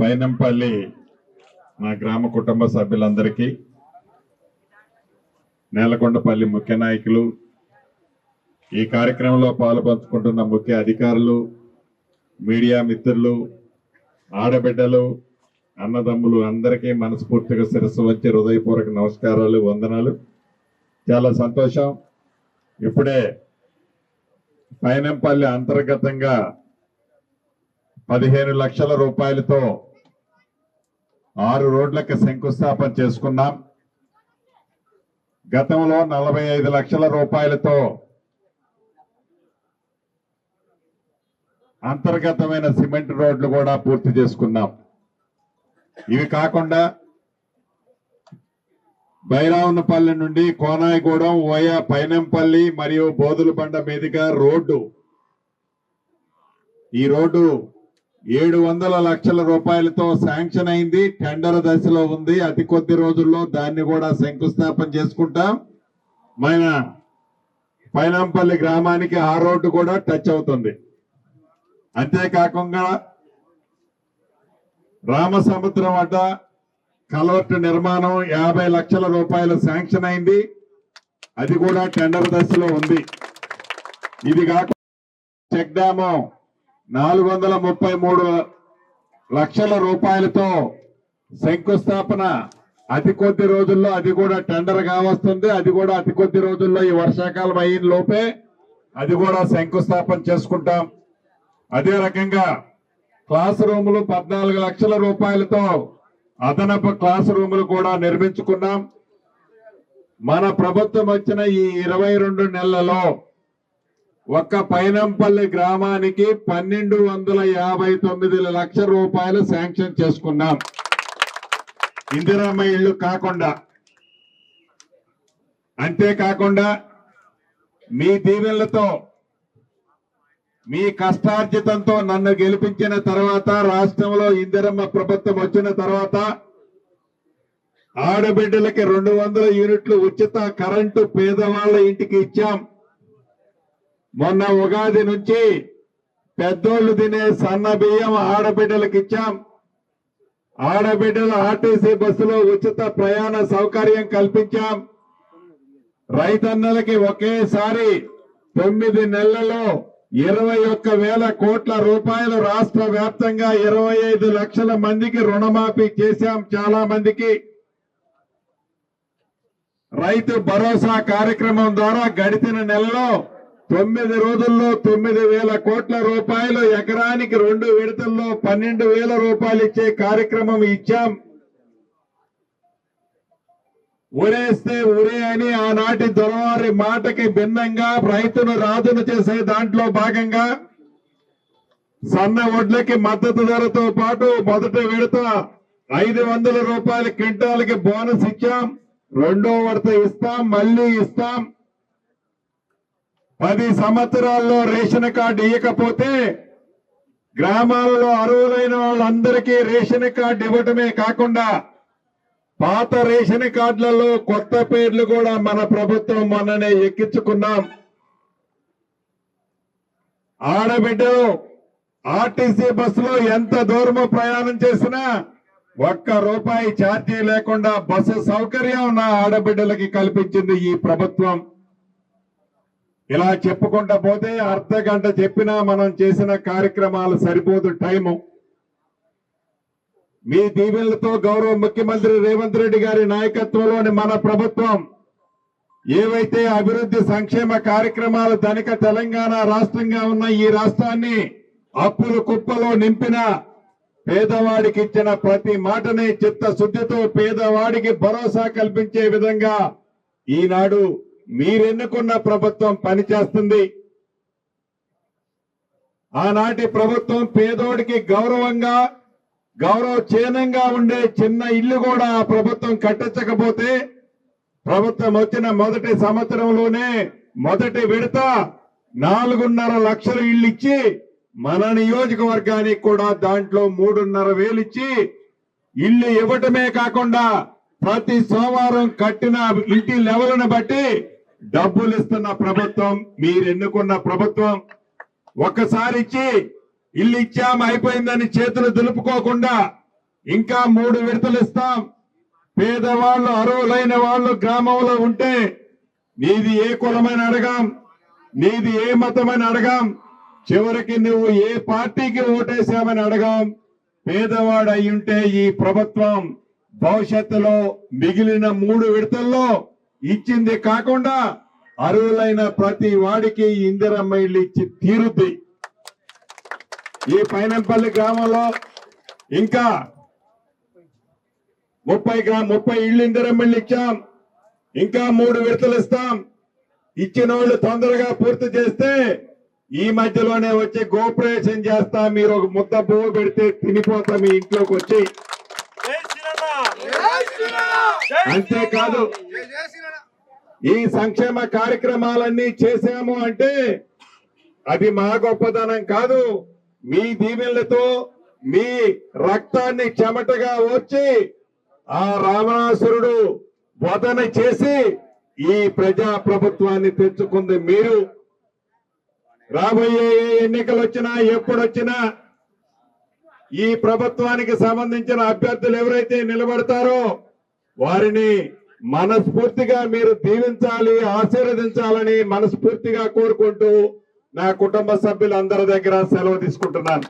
పైనంపల్లి మా గ్రామ కుటుంబ సభ్యులందరికీ నేలకొండపల్లి ముఖ్య నాయకులు ఈ కార్యక్రమంలో పాల్పంచుకుంటున్న ముఖ్య అధికారులు మీడియా మిత్రులు ఆడబిడ్డలు అన్నదమ్ములు అందరికీ మనస్ఫూర్తిగా శిరస్సు వచ్చి హృదయపూర్వక నమస్కారాలు వందనాలు. చాలా సంతోషం. ఇప్పుడే పైనంపల్లి అంతర్గతంగా పదిహేను లక్షల రూపాయలతో ఆరు రోడ్లకు శంకుస్థాపన చేసుకున్నాం. గతంలో నలభై ఐదు లక్షల రూపాయలతో అంతర్గతమైన సిమెంట్ రోడ్లు కూడా పూర్తి చేసుకున్నాం. ఇవి కాకుండా బైరావునపల్లి నుండి కోనాయిగూడెం ఓయా పైనంపల్లి మరియు బోధులబండ మీదుగా రోడ్డు. ఈ రోడ్డు ఏడు వందల లక్షల రూపాయలతో శాంక్షన్ అయింది. టెండర్ దశలో ఉంది. అతి కొద్ది రోజుల్లో దాన్ని కూడా శంకుస్థాపన చేసుకుంటాం. మన పైనంపల్లి గ్రామానికి ఆ రోడ్డు కూడా టచ్ అవుతుంది. అంతేకాకుండా రామసముద్రం వద్ద కలవట్టు నిర్మాణం యాభై లక్షల రూపాయలు శాంక్షన్ అయింది. అది కూడా టెండర్ దశలో ఉంది. ఇది కాకుండా చెక్ డ్యాము నాలుగు వందల ముప్పై మూడు లక్షల రూపాయలతో శంకుస్థాపన. అతి కొద్ది రోజుల్లో అది కూడా టెండర్ కావస్తుంది. అది కూడా అతి కొద్ది రోజుల్లో ఈ వర్షాకాలం అయిన లోపే అది కూడా శంకుస్థాపన చేసుకుంటాం. అదే రకంగా క్లాస్ రూములు పద్నాలుగు లక్షల రూపాయలతో అదనపు క్లాస్ రూములు కూడా నిర్మించుకున్నాం. మన ప్రభుత్వం వచ్చిన ఈ ఇరవై రెండు నెలలలో ఒక్క పైనంపల్లి గ్రామానికి పన్నెండు వందల యాభై తొమ్మిది లక్షల రూపాయలు శాంక్షన్ చేసుకున్నాం. ఇందిరమ్మ ఇళ్ళు కాకుండా. అంతేకాకుండా మీ దీవెనలతో మీ కష్టార్జితంతో నన్ను గెలిపించిన తర్వాత రాష్ట్రంలో ఇందిరమ్మ ప్రభుత్వం వచ్చిన తర్వాత ఆడబిడ్డలకి రెండు వందల యూనిట్లు ఉచిత కరెంటు పేదవాళ్ళ ఇంటికి ఇచ్చాం. మొన్న ఉగాది నుంచి పెద్దోళ్ళు తినే సన్న బియ్యం ఆడబిడ్డలకు ఇచ్చాం. ఆడబిడ్డల ఆర్టీసీ బస్సులో ఉచిత ప్రయాణ సౌకర్యం కల్పించాం. రైతన్నలకి ఒకేసారి తొమ్మిది నెలలలో ఇరవై ఒక్క వేల కోట్ల రూపాయలు రాష్ట్ర వ్యాప్తంగా ఇరవై ఐదు లక్షల మందికి రుణమాఫీ చేశాం చాలా మందికి. రైతు భరోసా కార్యక్రమం ద్వారా గడిచిన నెలలో తొమ్మిది రోజుల్లో తొమ్మిది వేల కోట్ల రూపాయలు ఎకరానికి రెండు విడతల్లో పన్నెండు వేల రూపాయలు ఇచ్చే కార్యక్రమం ఇచ్చాం. ఉరేస్తే ఉరే అని ఆనాటి దొరవారి మాటకి భిన్నంగా రైతును రాజును చేసే దాంట్లో భాగంగా సన్న వడ్లకి మద్దతు ధరతో పాటు మొదట విడత ఐదు వందల రూపాయల క్వింటాల్కి బోనస్ ఇచ్చాం. రెండో విడత ఇస్తాం మళ్ళీ ఇస్తాం. పది సంవత్సరాల్లో రేషన్ కార్డు ఇవ్వకపోతే గ్రామాలలో అర్హులైన వాళ్ళందరికీ రేషన్ కార్డు ఇవ్వటమే కాకుండా పాత రేషన్ కార్డులలో కొత్త పేర్లు కూడా మన ప్రభుత్వం మొన్ననే ఎక్కించుకున్నాం. ఆడబిడ్డలు ఆర్టీసీ బస్సులో ఎంత దూరం ప్రయాణం చేసినా ఒక్క రూపాయి ఛార్జీ లేకుండా బస్సు సౌకర్యం నా ఆడబిడ్డలకి కల్పించింది ఈ ప్రభుత్వం. ఇలా చెప్పుకుంటా పోతే అర్ధ గంట చెప్పినా మనం చేసిన కార్యక్రమాలు సరిపోదు టైము. మీ దీవెనలతో గౌరవ ముఖ్యమంత్రి రేవంత్ రెడ్డి గారి నాయకత్వంలోని మన ప్రభుత్వం ఏవైతే అభివృద్ధి సంక్షేమ కార్యక్రమాలు ధనిక తెలంగాణ రాష్ట్రంగా ఉన్న ఈ రాష్ట్రాన్ని అప్పులు కుప్పలో నింపిన పేదవాడికి ఇచ్చిన ప్రతి మాటని చిత్తశుద్ధితో పేదవాడికి భరోసా కల్పించే విధంగా ఈనాడు మీరెన్నుకున్న ప్రభుత్వం పనిచేస్తుంది? ఆనాటి ప్రభుత్వం పేదోడికి గౌరవంగా గౌరవ చీనంగా ఉండే చిన్న ఇల్లు కూడా ఆ ప్రభుత్వం కట్టించకపోతే ప్రభుత్వం వచ్చిన మొదటి సంవత్సరంలోనే మొదటి విడత నాలుగున్నర లక్షల ఇళ్ళు ఇచ్చి మన నియోజకవర్గానికి కూడా దాంట్లో మూడున్నర వేలు ఇచ్చి ఇల్లు ఇవ్వటమే కాకుండా ప్రతి సోమవారం కట్టిన ఇంటి లెవెల్ను బట్టి డబ్బులు ఇస్తున్న ప్రభుత్వం మీరు ఎన్నుకున్న ప్రభుత్వం ఒక్కసారి ఇచ్చి ఇల్లు ఇచ్చాం అయిపోయిందని చేతులు దులుపుకోకుండా ఇంకా మూడు విడతలు ఇస్తాం. పేదవాళ్ళు అరువులైన వాళ్ళు గ్రామంలో ఉంటే నీది ఏ కులమైన అడగాం నీది ఏ మతమని అడగాం చివరికి నువ్వు ఏ పార్టీకి ఓటేసామని అడగాం. పేదవాడు అయ్యుంటే ఈ ప్రభుత్వం భవిష్యత్తులో మిగిలిన మూడు విడతల్లో ఇచ్చింది కాకుండా అర్హులైన ప్రతి వాడికి ఇందిరమ్మ ఇల్లు ఇచ్చి తీరుద్ది. ఈ పైనంపల్లి గ్రామంలో ఇంకా ముప్పై గ్రా ముప్పై ఇళ్ళు ఇందిరమ్మ ఇల్లు ఇచ్చాం. ఇంకా మూడు విడతలు ఇస్తాం. ఇచ్చిన వాళ్ళు తొందరగా పూర్తి చేస్తే ఈ మధ్యలోనే వచ్చి గోపరేషన్ చేస్తా మీరు ఒక ముద్ద పువ్వు పెడితే తినిపోతా మీ ఇంట్లోకి వచ్చి అంతేకాదు ఈ సంక్షేమ కార్యక్రమాలన్నీ చేశాము అంటే అది మా గొప్పతనం కాదు. మీ దీవెనలతో మీ రక్తాన్ని చెమటగా వచ్చి ఆ రావణాసురుడు వదన చేసి ఈ ప్రజా ప్రభుత్వాన్ని తెచ్చుకుంది మీరు. రాబోయే ఏ ఎన్నికలు వచ్చినా ఎప్పుడొచ్చినా ఈ ప్రభుత్వానికి సంబంధించిన అభ్యర్థులు ఎవరైతే నిలబడతారో వారిని మనస్ఫూర్తిగా మీరు దీవించాలి ఆశీర్వదించాలని మనస్ఫూర్తిగా కోరుకుంటూ నా కుటుంబ సభ్యులందరి దగ్గర సెలవు తీసుకుంటున్నాను.